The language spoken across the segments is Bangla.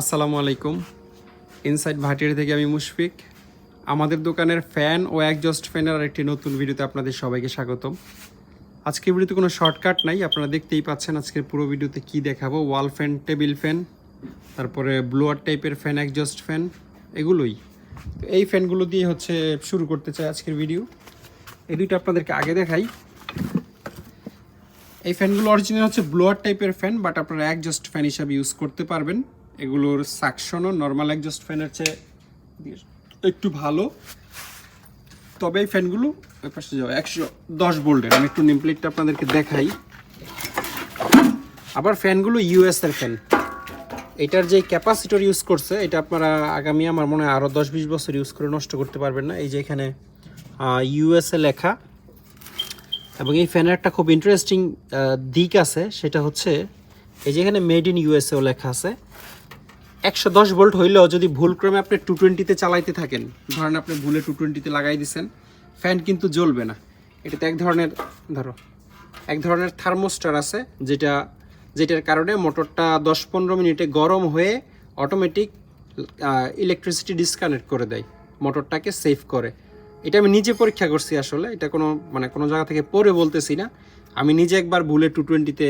আসসালামু আলাইকুম। ইনসাইড ভাটিয়ারি থেকে আমি মুশফিক। আমাদের দোকানের ফ্যান ও একজস্ট ফ্যানের একটি নতুন ভিডিওতে আপনাদের সবাইকে স্বাগতম। আজকের ভিডিওতে কোনো শর্টকাট নাই, আপনারা দেখতেই পাচ্ছেন আজকের পুরো ভিডিওতে কি দেখাবো। ওয়াল ফ্যান টেবিল ফ্যান তারপরে ব্লোয়ার টাইপের ফ্যান একজস্ট ফ্যান এগুলোই। তো এই ফ্যানগুলো দিয়ে হচ্ছে শুরু করতে চাই আজকের ভিডিও এই দুইটা আপনাদেরকে আগে দেখাই। এই ফ্যানগুলো অরিজিনাল হচ্ছে ব্লোয়ার টাইপের ফ্যান বাট আপনারা একজস্ট ফ্যান হিসাবে ইউজ করতে পারবেন। এগুলোর সাকশনও নর্মাল একজস্ট ফ্যানের চেয়ে একটু ভালো। তবে এই ফ্যানগুলো ওই পাশে যাও, একশো দশ ভোল্টের আমি একটু নেমপ্লেটটা আপনাদেরকে দেখাই। আবার ফ্যানগুলো ইউএস এর ফ্যান এটার যে ক্যাপাসিটর ইউজ করছে, এটা আপনারা আগামী আমার মনে হয় আরও দশ বিশ বছর ইউজ করে নষ্ট করতে পারবেন না। এই যে এখানে ইউএসএ লেখা। এবং এই ফ্যানের একটা খুব ইন্টারেস্টিং দিক আছে, সেটা হচ্ছে, এই যে এখানে মেড ইন ইউএসএও লেখা আছে। একশো দশ ভোল্ট হইলেও যদি ভুলক্রমে আপনি টু টোয়েন্টিতে চালাইতে থাকেন, ধরেন আপনি ভুলে টু টোয়েন্টিতে লাগাই দিছেন ফ্যান কিন্তু জ্বলবে না। এটাতে এক ধরনের, ধরো, এক ধরনের থার্মোস্টার আছে, যেটা, যেটার কারণে মোটরটা দশ পনেরো মিনিটে গরম হয়ে অটোমেটিক ইলেকট্রিসিটি ডিসকানেক্ট করে দেয়, মোটরটাকে সেভ করে। এটা আমি নিজে পরীক্ষা করছি আসলে, এটা কোনো মানে কোনো জায়গা থেকে পরে বলতেছি না। আমি নিজে একবার ভুলে টু টোয়েন্টিতে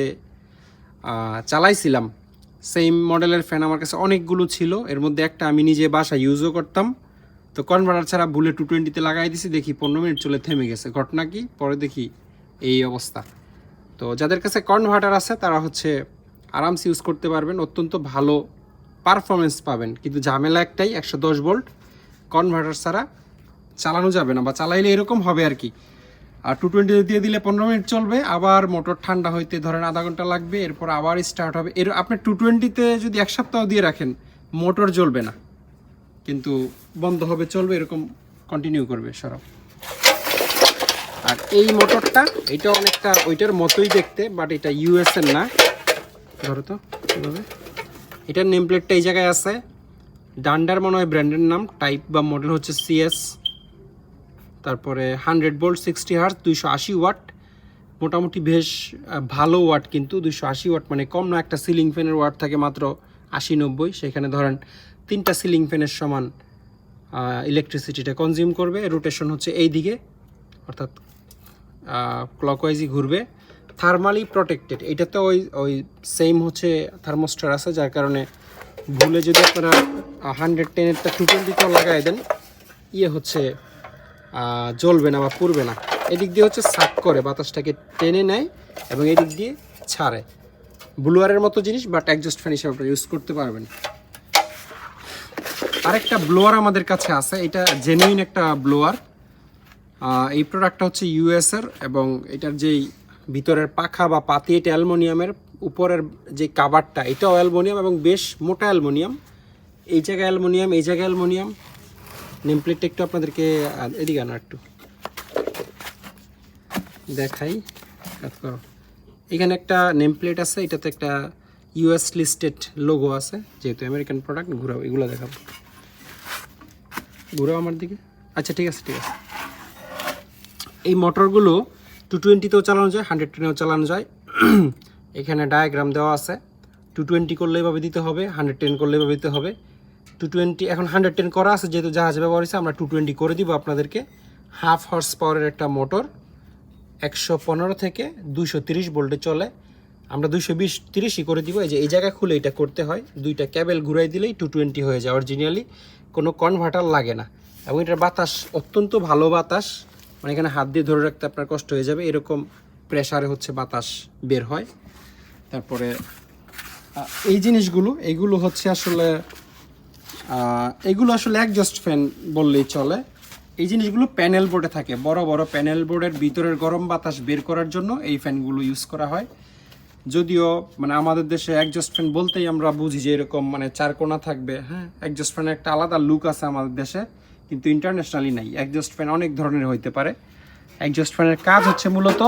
চালাইছিলাম সেম মডেলের ফ্যান আমার কাছে অনেকগুলো ছিল। এর মধ্যে একটা আমি নিজে বাসা ইউজও করতাম। তো কনভার্টার ছাড়া বুলে টু টোয়েন্টিতে লাগাই দিছি, দেখি পনেরো মিনিট চলে থেমে গেছে। ঘটনা কি? পরে দেখি এই অবস্থা। তো যাদের কাছে কনভার্টার আছে, তারা হচ্ছে আরামসে ইউজ করতে পারবেন। অত্যন্ত ভালো পারফরমেন্স পাবেন। কিন্তু ঝামেলা একটাই, একশো দশ ভোল্ট কনভার্টার ছাড়া চালানো যাবে না বা চালাইলে এরকম হবে আর কি। আর টু টোয়েন্টি দিয়ে দিলে পনেরো মিনিট চলবে, আবার মোটর ঠান্ডা হইতে ধরেন আধা ঘণ্টা লাগবে, এরপর আবার স্টার্ট হবে। এর আপনি টু টোয়েন্টিতে যদি এক সপ্তাহ দিয়ে রাখেন, মোটর জ্বলবে না। কিন্তু বন্ধ হবে, চলবে, এরকম কন্টিনিউ করবে সরব। আর এই মোটরটা, এটা অনেকটা ওইটার মতোই দেখতে বাট এটা ইউএস এর না। ধরো তো, কীভাবে? এটার নেম প্লেটটা এই জায়গায় আছে। ডান্ডার মনে হয় ব্র্যান্ডের নাম টাইপ বা মডেল হচ্ছে সিএস তারপরে হান্ড্রেড বোল্ট সিক্সটি হার্স দুইশো আশি ওয়াট। মোটামুটি বেশ ভালো ওয়াট কিন্তু, দুইশো আশি ওয়াট মানে কম না একটা সিলিং ফ্যানের ওয়াট থাকে মাত্র আশি নব্বই। সেখানে ধরেন তিনটা সিলিং ফ্যানের সমান ইলেকট্রিসিটিটা কনজিউম করবে। রোটেশন হচ্ছে এই দিকে অর্থাৎ ক্লকওয়াইজই ঘুরবে। থার্মালি প্রোটেক্টেড এটা তো ওই ওই সেম হচ্ছে থার্মোস্টার আছে, যার কারণে ভুলে যদি আপনারা হান্ড্রেড টেনেরটা টু টোয়েন্টিতেও লাগাই দেন ইয়ে হচ্ছে জ্বলবে না বা পুড়বে না। এদিক দিয়ে হচ্ছে সাক করে, বাতাসটাকে টেনে নেয় এবং এদিক দিয়ে ছাড়ে। ব্লুয়ারের মতো জিনিস বাট অ্যাডজাস্ট ফ্যান হিসাবে ইউজ করতে পারবেন। আরেকটা ব্লোয়ার আমাদের কাছে আছে, এটা জেনুইন একটা ব্লোয়ার। এই প্রোডাক্টটা হচ্ছে ইউএস এর এবং এটার যেই ভিতরের পাখা বা পাতি, এটা অ্যালমোনিয়ামের উপরের যে কাভারটা এটাও অ্যালমোনিয়াম এবং বেশ মোটা অ্যালমোনিয়াম। এই জায়গায় অ্যালমোনিয়াম, এই জায়গায় অ্যালমোনিয়াম। নেম প্লেটটা একটু আপনাদেরকে এদিকে আনো একটু। দেখাই এখানে একটা নেম প্লেট আছে, এটাতে একটা ইউএস লিস্টেড লোগো আছে, যেহেতু আমেরিকান প্রোডাক্ট ঘুরাও, এগুলো দেখাবো। ঘুরাও আমার দিকে। আচ্ছা ঠিক আছে ঠিক আছে। এই মোটরগুলো টু টোয়েন্টিতেও চালানো যায় হান্ড্রেড টেনেও চালানো যায়। এখানে ডায়াগ্রাম দেওয়া আছে। টু টোয়েন্টি করলে এভাবে দিতে হবে হান্ড্রেড টেন করলে এভাবে দিতে হবে। টু টোয়েন্টি এখন হান্ড্রেড টেন করা আছে, যেহেতু জাহাজ ব্যবহার হয়েছে, আমরা টু টোয়েন্টি করে দিব আপনাদেরকে। হাফ হর্স পাওয়ারের একটা মোটর একশো পনেরো থেকে দুশো তিরিশ ভোল্টে চলে। আমরা দুশো বিশ তিরিশই করে দিব, এই যে, এই জায়গা খুলে এটা করতে হয়। দুইটা ক্যাবেল ঘুরাই দিলেই টু টোয়েন্টি হয়ে যায় অরিজিনালি কোনো কনভার্টার লাগে না। এবং এটার বাতাস, অত্যন্ত ভালো বাতাস। মানে এখানে হাত দিয়ে ধরে রাখতে আপনার কষ্ট হয়ে যাবে, এরকম প্রেশারে হচ্ছে বাতাস বের হয়। তারপরে এই জিনিসগুলো, এগুলো হচ্ছে আসলে এগুলো আসলে একজস্ট ফ্যান বললেই চলে। এই জিনিসগুলো প্যানেল বোর্ডে থাকে। বড় বড় প্যানেল বোর্ডের ভিতরের গরম বাতাস বের করার জন্য এই ফ্যানগুলো ইউজ করা হয়। যদিও মানে আমাদের দেশে একজস্ট ফ্যান বলতেই আমরা বুঝি যে এরকম মানে চার কোণা থাকবে। হ্যাঁ একজস্ট ফ্যানের একটা আলাদা লুক আছে আমাদের দেশে, কিন্তু ইন্টারন্যাশনালি নাই। একজস্ট ফ্যান অনেক ধরনের হইতে পারে। একজস্ট ফ্যানের কাজ হচ্ছে মূলত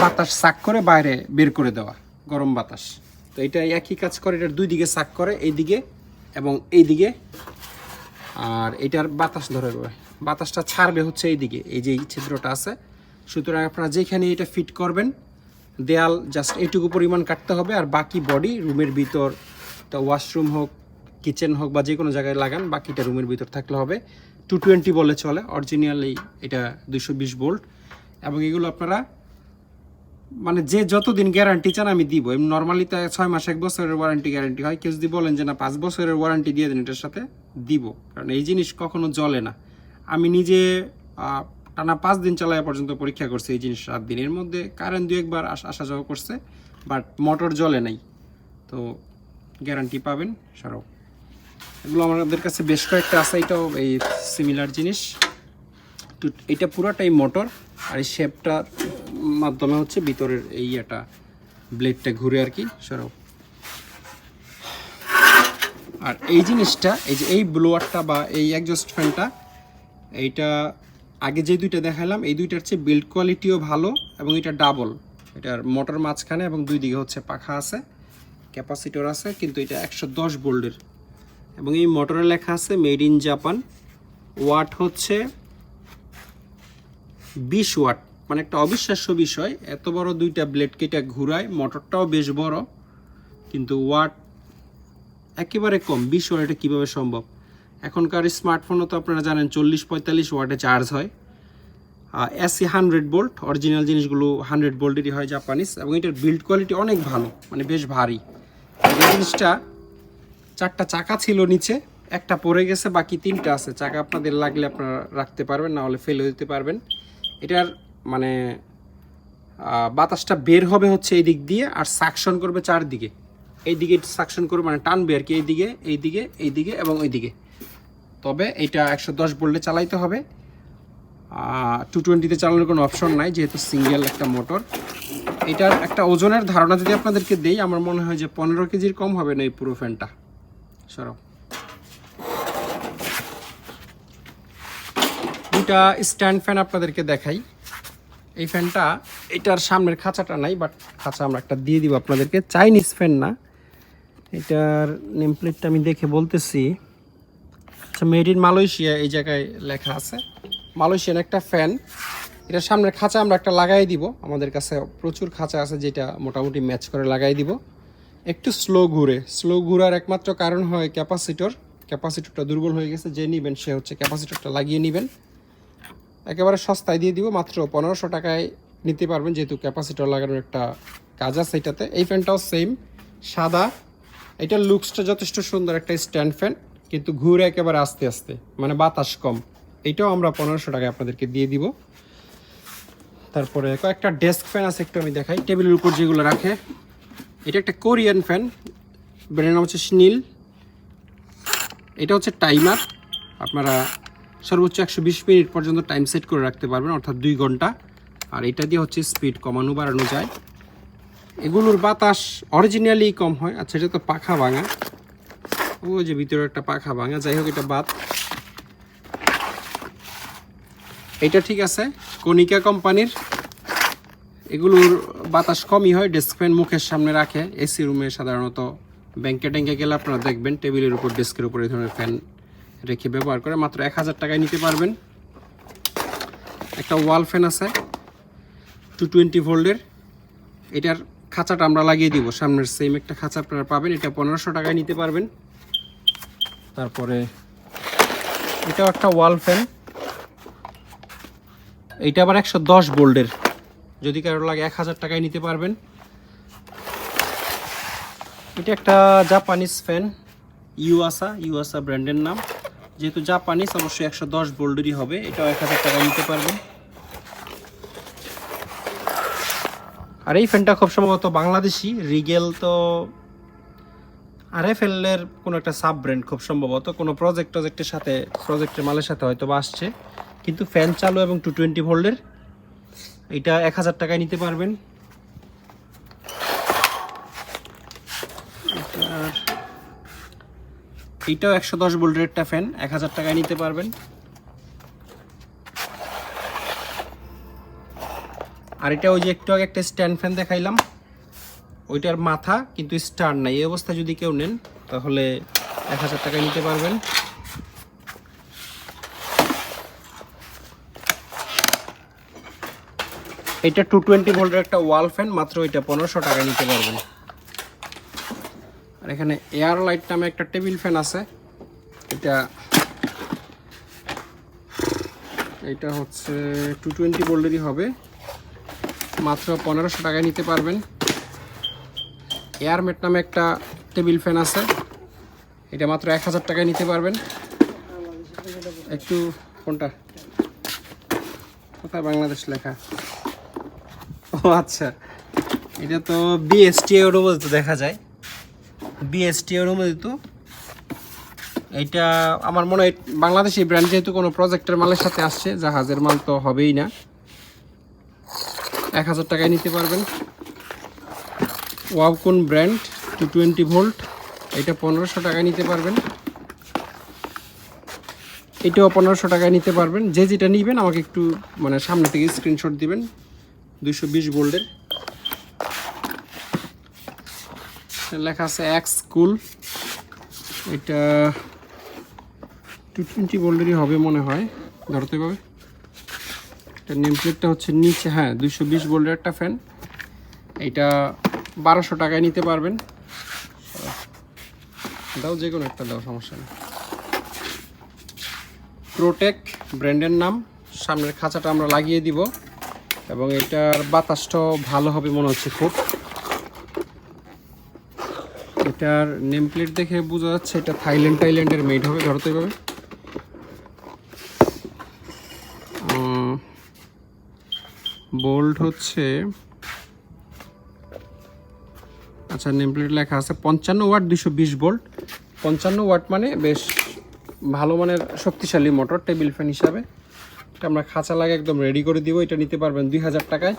বাতাস সাক করে বাইরে বের করে দেওয়া, গরম বাতাস। তো এটা একই কাজ করে এটার দুই দিকে সাক করে এই দিকে এবং এই দিকে আর এটার বাতাস ধরে বাতাসটা ছাড়বে হচ্ছে এই দিকে এই যে এই ছিদ্রটা আছে। সুতরাং আপনারা যেখানে এটা ফিট করবেন, দেয়াল জাস্ট এইটুকু পরিমাণ কাটতে হবে, আর বাকি বডি রুমের ভিতর এটা ওয়াশরুম হোক কিচেন হোক বা যে কোনো জায়গায় লাগান, বাকিটা রুমের ভিতর থাকলে হবে। টু টোয়েন্টি বলে চলে অরিজিনালি এটা দুশো বিশ বোল্ট এবং এগুলো আপনারা মানে যে যতদিন গ্যারান্টি চান আমি দিব। এমনি নর্মালি তো ছয় মাস, এক বছরের ওয়ারেন্টি গ্যারান্টি হয়। কেউ যদি বলেন যে না, পাঁচ বছরের ওয়ারেন্টি দিয়ে দিন, এটার সাথে দিব। কারণ এই জিনিস কখনো জ্বলে না। আমি নিজে টানা পাঁচ দিন চালায় পর্যন্ত পরীক্ষা করছি এই জিনিস সাত দিনের মধ্যে কারেন্ট দু একবার আস- যাওয়া করছে বাট মোটর জ্বলে নাই। তো গ্যারান্টি পাবেন সারাও এগুলো আমাদের কাছে বেশ কয়েকটা আছে, এটাও এই সিমিলার জিনিস। এটা পুরোটাই মোটর আর এই শেপটা মাধ্যমে হচ্ছে ভিতরের এই এটা ব্লেডটা ঘুরে আর কি, সরাও। আর এই জিনিসটা, এই যে এই ব্লোয়ারটা বা এই একজস্ট ফ্যানটা এইটা আগে যে দুইটা দেখালাম, এই দুইটার চেয়ে বিল্ড কোয়ালিটিও ভালো এবং এটা ডাবল এটার মোটর মাঝখানে এবং দুই দিকে হচ্ছে পাখা আছে ক্যাপাসিটর আছে, কিন্তু এটা একশো দশ বোল্ডের এবং এই মোটরে লেখা আছে মেড ইন জাপান ওয়াট হচ্ছে বিশ ওয়াট মানে একটা অবিশ্বাস্য বিষয়, এত বড় দুইটা ব্লেড কেটে ঘুরায়, মোটরটাও বেশ বড়, কিন্তু ওয়াট একেবারে কম, বিশ ওয়াট কীভাবে সম্ভব? এখনকার স্মার্টফোনও তো আপনারা জানেন চল্লিশ পঁয়তাল্লিশ ওয়াটে চার্জ হয়। এসি হান্ড্রেড বোল্ট অরিজিনাল জিনিসগুলো হান্ড্রেড বোল্টেরই হয় জাপানিজ এবং এটার বিল্ড কোয়ালিটি অনেক ভালো মানে বেশ ভারী। এই জিনিসটা চারটা চাকা ছিল নিচে, একটা পড়ে গেছে, বাকি তিনটা আছে। চাকা আপনাদের লাগলে আপনারা রাখতে পারবেন, না হলে ফেলে দিতে পারবেন। এটার মানে বাতাসটা বের হবে হচ্ছে এই দিক দিয়ে আর সাকশন করবে চারদিকে। এই দিকে সাকশন করবে মানে টানবে আর কি, এই দিকে এই দিকে এই দিকে এবং ওই দিকে। তবে এটা একশো দশ বললে চালাইতে হবে। টু টোয়েন্টিতে চালানোর কোনো অপশন নাই, যেহেতু সিঙ্গেল একটা মোটর এটার একটা ওজনের ধারণা যদি আপনাদেরকে দেই, আমার মনে হয় যে পনেরো কেজির কম হবে না এই পুরো ফ্যানটা সরাও দুটা স্ট্যান্ড ফ্যান আপনাদেরকে দেখাই। এই ফ্যানটা, এটার সামনের খাঁচাটা নাই বাট খাঁচা আমরা একটা দিয়ে দিব আপনাদেরকে। চাইনিজ ফ্যান না। এটার নেম প্লেটটা আমি দেখে বলতেছি। আচ্ছা মেড ইন মালয়েশিয়া এই জায়গায় লেখা আছে। মালয়েশিয়ান একটা ফ্যান এটার সামনের খাঁচা আমরা একটা লাগাই দিব। আমাদের কাছে প্রচুর খাঁচা আছে যেটা মোটামুটি ম্যাচ করে লাগাই দিব। একটু স্লো ঘুরে। স্লো ঘুরার একমাত্র কারণ হয় ক্যাপাসিটর ক্যাপাসিটরটা দুর্বল হয়ে গেছে। যে নেবেন, সে হচ্ছে ক্যাপাসিটরটা লাগিয়ে নেবেন। একেবারে সস্তায় দিয়ে দিব, মাত্র পনেরোশো টাকায় নিতে পারবেন, যেহেতু ক্যাপাসিটর লাগানোর একটা কাজ আছে এটাতে। এই ফ্যানটাও সেম সাদা। এটার লুকসটা যথেষ্ট সুন্দর, একটা স্ট্যান্ড ফ্যান কিন্তু ঘুরে একেবারে আস্তে আস্তে মানে বাতাস কম। এইটাও আমরা পনেরোশো টাকায় আপনাদেরকে দিয়ে দিব। তারপরে কয়েকটা ডেস্ক ফ্যান আছে, একটু আমি দেখাই। টেবিলের উপর যেগুলো রাখে, এটা একটা কোরিয়ান ফ্যান ব্র্যান্ডের নাম হচ্ছে স্নীল এটা হচ্ছে টাইমার আপনারা সর্বোচ্চ একশো বিশ মিনিট পর্যন্ত টাইম সেট করে রাখতে পারবেন, অর্থাৎ দুই ঘণ্টা। আর এটা দিয়ে হচ্ছে স্পিড কমানো বাড়ানো যায়। এগুলোর বাতাস অরিজিনালি কম হয় আচ্ছা এটা তো পাখা ভাঙা। ও যে ভিতরে একটা পাখা ভাঙা, যাই হোক, এটা বাত এটা ঠিক আছে কনিকা কোম্পানির। এগুলোর বাতাস কমই হয় ডেস্ক ফ্যান মুখের সামনে রাখে। এসি রুমে সাধারণত ব্যাংকে ট্যাঙ্কে গেলে আপনারা দেখবেন, টেবিলের উপর ডেস্কের উপর এই ধরনের ফ্যান রেখে ব্যবহার করে মাত্র এক হাজার টাকায় নিতে পারবেন। একটা ওয়াল ফ্যান আছে, টু টোয়েন্টি ভোল্টের। এটার খাঁচাটা আমরা লাগিয়ে দিব। সামনের সেম একটা খাঁচা আপনারা পাবেন, এটা পনেরোশো টাকায় নিতে পারবেন। তারপরে এটাও একটা ওয়াল ফ্যান। এইটা আবার একশো দশ বোল্ডের যদি কারও লাগে এক হাজার টাকায় নিতে পারবেন। এটা একটা জাপানিজ ফ্যান ইউআসা ইউআসা ব্র্যান্ডের নাম। যেহেতু জাপানিজ অবশ্যই একশো দশ বোল্ডেরই হবে। এটাও এক হাজার টাকায় নিতে পারবেন। আর এই ফ্যানটা খুব সম্ভবত বাংলাদেশি। রিগেল তো আর এফ এর কোনো একটা সাব ব্র্যান্ড খুব সম্ভবত। কোনো প্রজেক্ট টজেক্টের সাথে প্রজেক্টের মালের সাথে হয়তো বা আসছে। কিন্তু ফ্যান চালু এবং টু টোয়েন্টি ভোল্টের এটা এক হাজার টাকায় নিতে পারবেন এটার এইটাও একশো দশ ভোল্টের একটা ফ্যান এক হাজার টাকায় নিতে পারবেন। আর এটা ওই যে একটু আগে একটা স্ট্যান্ড ফ্যান দেখাইলাম, ওইটার মাথা কিন্তু স্টার নাই। এই অবস্থা যদি কেউ নেন, তাহলে এক হাজার টাকায় নিতে পারবেন। এটা টু টোয়েন্টি ভোল্টের একটা ওয়াল ফ্যান মাত্র এটা পনেরোশো টাকায় নিতে পারবেন। আর এখানে এয়ার লাইট নামে একটা টেবিল ফ্যান আছে। এটা এটা হচ্ছে টু টোয়েন্টি বোল্ডেরই হবে। মাত্র পনেরোশো টাকায় নিতে পারবেন। এয়ারমেট নামে একটা টেবিল ফ্যান আছে। এটা মাত্র এক হাজার টাকায় নিতে পারবেন। একটু কোনটা? কোথায় বাংলাদেশ লেখা? ও আচ্ছা। এটা তো বিএসটি অনুমোদিত দেখা যায়। বিএসটি অনুমোদিত এইটা আমার মনে হয় বাংলাদেশি ব্র্যান্ড যেহেতু কোনো প্রজেক্টের মালের সাথে আসছে, জাহাজের মাল তো হবেই না। এক হাজার টাকায় নিতে পারবেন। ওয়াবকন ব্র্যান্ড টু টোয়েন্টি ভোল্ট এটা পনেরোশো টাকায় নিতে পারবেন। এটাও পনেরোশো টাকায় নিতে পারবেন। যে যেটা নেবেন, আমাকে একটু মানে সামনে থেকে স্ক্রিনশট দিবেন। দুইশো বিশ ভোল্টের লেখা আছে এক্স স্কুল। এটা টু টোয়েন্টি ভোল্টেরই হবে মনে হয়, ধরতে পাবে এটা নেম প্লেটটা হচ্ছে নিচে হ্যাঁ দুশো বিশ ভোল্টের একটা ফ্যান। এটা বারোশো টাকায় নিতে পারবেন। দাও যে কোনো একটা দাও, সমস্যা নেই। প্রোটেক ব্র্যান্ডের নাম, সামনের খাঁচাটা আমরা লাগিয়ে দিব। এবং এটার বাতাসটাও ভালো হবে মনে হচ্ছে খুব। এটার নেম প্লেট দেখে বোঝা যাচ্ছে এটা থাইল্যান্ড টাইল্যান্ডের মেড হবে ধরতে পাবে বোল্ড হচ্ছে আচ্ছা নেম প্লেট লেখা আছে পঞ্চান্ন ওয়াট দুশো বিশ বোল্ট। পঞ্চান্ন ওয়াট মানে বেশ ভালো মানের শক্তিশালী মোটর টেবিল ফ্যান হিসাবে। এটা আমরা খাঁচা লাগে একদম রেডি করে দিব, এটা নিতে পারবেন দুই হাজার টাকায়।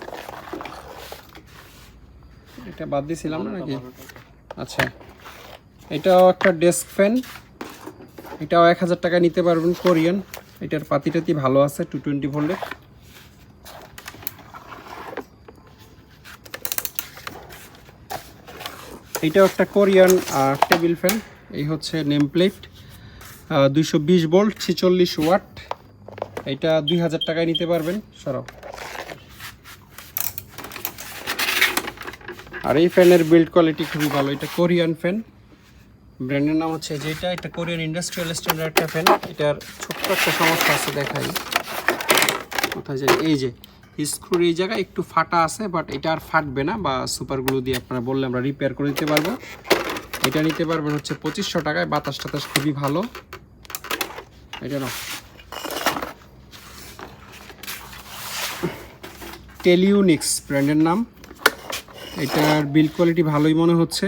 এটা বাদ দিয়েছিলাম না নাকি? আচ্ছা। এটাও একটা ডেস্ক ফ্যান এটাও এক হাজার টাকা নিতে পারবেন কোরিয়ান। এটার পাতি টাতি ভালো আছে টু টোয়েন্টি ভোল্টের এটাও একটা কোরিয়ান টেবিল ফ্যান এই হচ্ছে নেম প্লেট দুইশো বিশ ভোল্ট ছেচল্লিশ ওয়াট এটা দুই হাজার টাকায় নিতে পারবেন। সরাও। আর এই ফ্যানের বিল্ড কোয়ালিটি খুবই ভালো। এটা কোরিয়ান ফ্যান ব্র্যান্ডের নাম হচ্ছে যেটা, এটা কোরিয়ান ইন্ডাস্ট্রিয়াল স্ট্যান্ডার্ড একটা ফ্যান এটার ছোট্ট একটা সমস্যা আছে দেখাই। কোথায় যাই এই যে স্ক্রুর এই জায়গায় একটু ফাটা আছে বাট এটা আর ফাটবে না, বা সুপার গ্লু দিয়ে আপনারা বললে আমরা রিপেয়ার করে দিতে পারব। এটা নিতে পারবেন হচ্ছে পঁচিশশো টাকায়, বাতাস টাতাস খুবই ভালো। এটা না টেলিউনিক্স ব্র্যান্ডের নাম। এটার বিল্ড কোয়ালিটি ভালোই মনে হচ্ছে।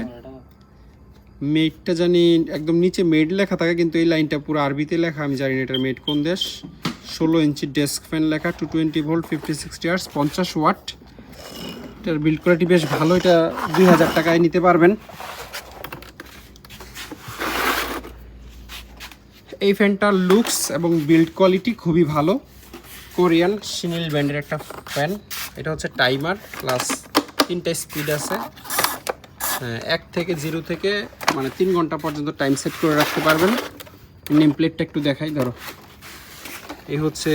মেডটা জানি একদম নিচে মেড লেখা থাকে, কিন্তু এই লাইনটা পুরো আরবিতে লেখা। আমি জানি না এটার মেড কোন দেশ। ষোলো ইঞ্চি ডেস্ক ফ্যান লেখা two twenty volt fifty sixty hertz পঞ্চাশ ওয়াট। এটার বিল্ড কোয়ালিটি বেশ ভালো, এটা দুই হাজার টাকায় নিতে পারবেন। এই ফ্যানটার লুকস এবং বিল্ড কোয়ালিটি খুবই ভালো। কোরিয়ান সিনিল ব্র্যান্ডের একটা ফ্যান। এটা হচ্ছে টাইমার প্লাস তিনটা স্পিড আছে। এক থেকে জিরো থেকে মানে তিন ঘণ্টা পর্যন্ত টাইম সেট করে রাখতে পারবেন। নেম প্লেটটা একটু দেখাই, ধরো। এই হচ্ছে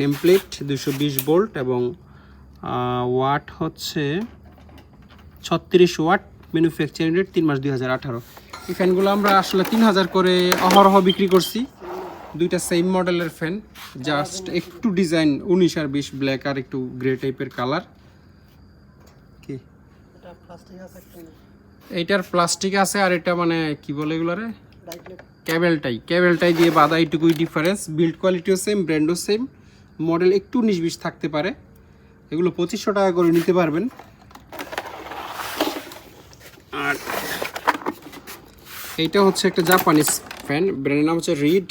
নেম প্লেট দুশো বোল্ট এবং ওয়াট হচ্ছে ছত্রিশ ওয়াট ম্যানুফ্যাকচারিং রেট তিন মাস দুই হাজার আঠারো। এই ফ্যানগুলো আমরা আসলে তিন হাজার করে অহরহ বিক্রি করছি। দুইটা সেম মডেলের ফ্যান জাস্ট একটু ডিজাইন উনিশ আর বিশ ব্ল্যাক আর একটু গ্রে টাইপের কালার কি? এইটার প্লাস্টিক আছে আর এটা মানে কি বলে এগুলারে? ক্যাবেলটাই ক্যাবেলটাই দিয়ে বাঁধা এইটুকুই ডিফারেন্স বিল্ড কোয়ালিটিও সেম ব্র্যান্ডও সেম মডেল একটু নিষবিষ থাকতে পারে। এগুলো পঁচিশশো টাকা করে নিতে পারবেন। আর এইটা হচ্ছে একটা জাপানিজ ফ্যান ব্র্যান্ডের নাম হচ্ছে রিড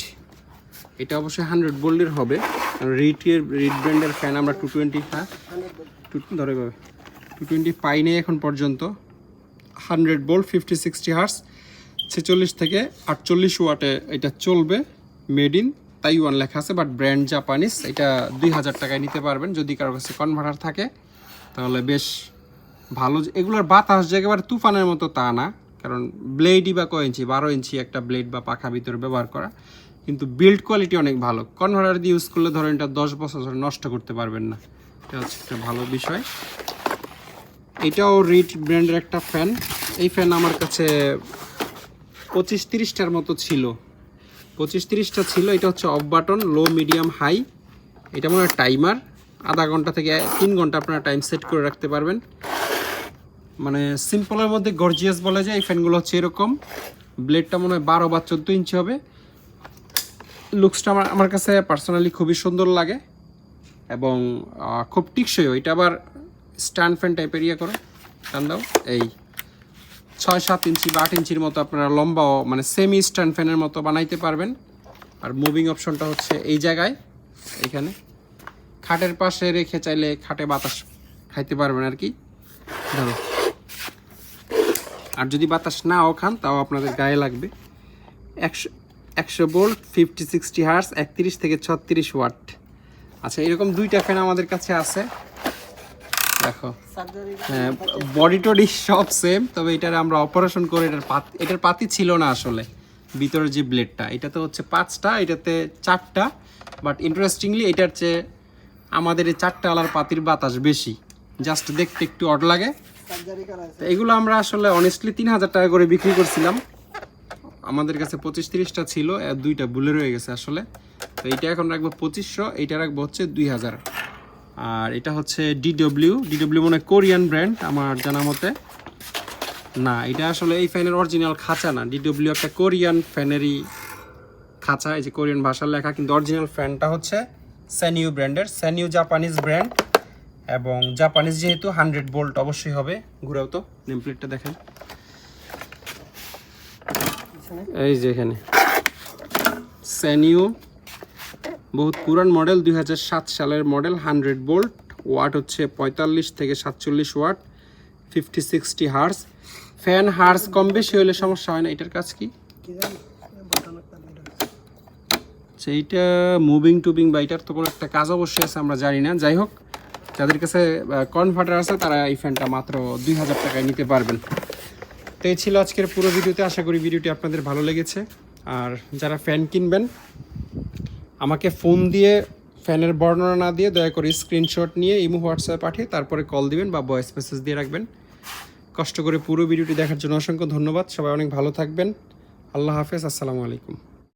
এটা অবশ্যই হান্ড্রেড বোল্ডের হবে। রিটের রিড ব্র্যান্ডের ফ্যান আমরা টু টোয়েন্টি হ্যাঁ টু ধরে পাবে টু টোয়েন্টি পাইনি এখন পর্যন্ত। Hundred volt fifty sixty hertz ছেচল্লিশ থেকে আটচল্লিশ ওয়াটে এটা চলবে মেড ইন তাইওয়ান লেখা আছে বাট ব্র্যান্ড জাপানিস এটা দুই হাজার টাকায় নিতে পারবেন, যদি কারও কাছে কনভার্টার থাকে, তাহলে বেশ ভালো। এগুলোর বাতাস যে একেবারে তুফানের মতো তা না, কারণ ব্লেডই বা কয় ইঞ্চি, বারো ইঞ্চি একটা ব্লেড বা পাখা ভিতরে ব্যবহার করা, কিন্তু বিল্ড কোয়ালিটি অনেক ভালো। কনভার্টার দিয়ে ইউজ করলে ধরেন এটা দশ বছর ধরে নষ্ট করতে পারবেন না। এটা হচ্ছে একটা ভালো বিষয়। এটাও রিট ব্র্যান্ডের একটা ফ্যান। এই ফ্যান আমার কাছে পঁচিশ তিরিশটার মতো ছিল। পঁচিশ তিরিশটা ছিল, এটা হচ্ছে off button low medium high এটা মনে হয় টাইমার আধা ঘণ্টা থেকে তিন ঘণ্টা আপনারা টাইম সেট করে রাখতে পারবেন। মানে সিম্পলের মধ্যে গর্জিয়াস বলা যায়, এই ফ্যানগুলো হচ্ছে এরকম। ব্লেডটা মনে হয় বারো বা চোদ্দ ইঞ্চি হবে। লুকসটা আমার আমার কাছে পার্সোনালি খুবই সুন্দর লাগে। এবং খুব টিকসইও। এটা আবার স্ট্যান্ড ফ্যান টাইপের ইয়ে করো, টান দাও, এই ছয় সাত ইঞ্চি বা আট ইঞ্চির মতো আপনারা লম্বাও মানে সেমি স্ট্যান্ড ফ্যানের মতো বানাইতে পারবেন। আর মুভিং অপশনটা হচ্ছে এই জায়গায় এখানে খাটের পাশে রেখে চাইলে খাটে বাতাস খাইতে পারবেন আর কি। ধরো। আর যদি বাতাস নাও খান, তাও আপনাদের গায়ে লাগবে। একশো একশো বোল্ট ফিফটি সিক্সটি হার্স একত্রিশ থেকে ছত্রিশ ওয়াট। আচ্ছা এরকম দুইটা ফ্যান আমাদের কাছে আছে। দেখো। হ্যাঁ বডি টডি সব সেম তবে এটার আমরা অপারেশন করে এটার পাত এটার পাতি ছিল না আসলে ভিতরের যে ব্লেডটা এটাতে হচ্ছে পাঁচটা এটাতে চারটা বাট ইন্টারেস্টিংলি এটার চেয়ে আমাদের এই চারটা আলার পাতির বাতাস বেশি। জাস্ট দেখতে একটু অড লাগে। তো এগুলো আমরা আসলে অনেস্টলি তিন হাজার টাকা করে বিক্রি করছিলাম। আমাদের কাছে পঁচিশ তিরিশটা ছিল দুইটা বুলে রয়ে গেছে আসলে। তো এইটা এখন রাখব পঁচিশশো এইটা রাখব হচ্ছে দুই হাজার। আর এটা হচ্ছে ডিডব্লিউ ডিডব্লিউ মানে কোরিয়ান ব্র্যান্ড আমার জানা মতে। না, এটা আসলে এই ফ্যানের অরিজিনাল খাঁচা না। ডিডব্লিউ একটা কোরিয়ান ফ্যানেরই খাঁচা, এই যে কোরিয়ান ভাষার লেখা, কিন্তু অরিজিনাল ফ্যানটা হচ্ছে স্যানিউ ব্র্যান্ডের স্যানিউ জাপানিজ ব্র্যান্ড এবং জাপানিজ যেহেতু হান্ড্রেড বোল্ট অবশ্যই হবে। ঘুরেও তো নেম প্লেটটা দেখেন। এই যে এখানে। স্যানিউ বহুত পুরান মডেল দুই হাজার সাত সালের মডেল হান্ড্রেড বোল্ট। ওয়াট হচ্ছে পঁয়তাল্লিশ থেকে সাতচল্লিশ watt fifty sixty hertz fan hertz কম বেশি হলে সমস্যা হয় না এটার কাজ কি? আচ্ছা, এইটা মুভিং টুবিং বা এটার তো কোনো একটা কাজ অবশ্যই আছে আমরা জানি না। যাই হোক যাদের কাছে কনভার্টার আছে তারা এই ফ্যানটা মাত্র দুই হাজার টাকায় নিতে পারবেন। তো এই ছিল আজকের পুরো ভিডিওতে। আশা করি ভিডিওটি আপনাদের ভালো লেগেছে। আর যারা ফ্যান কিনবেন আমাকে ফোন দিয়ে, ফ্যানের বর্ণনা না দিয়ে দয়া করে স্ক্রিনশট নিয়ে ইমো, হোয়াটসঅ্যাপে পাঠিয়ে তারপরে কল দিবেন বা ভয়েস মেসেজ দিয়ে রাখবেন। কষ্ট করে পুরো ভিডিওটি দেখার জন্য অসংখ্য ধন্যবাদ। সবাই অনেক ভালো থাকবেন। আল্লাহ হাফেজ। আসসালামু আলাইকুম।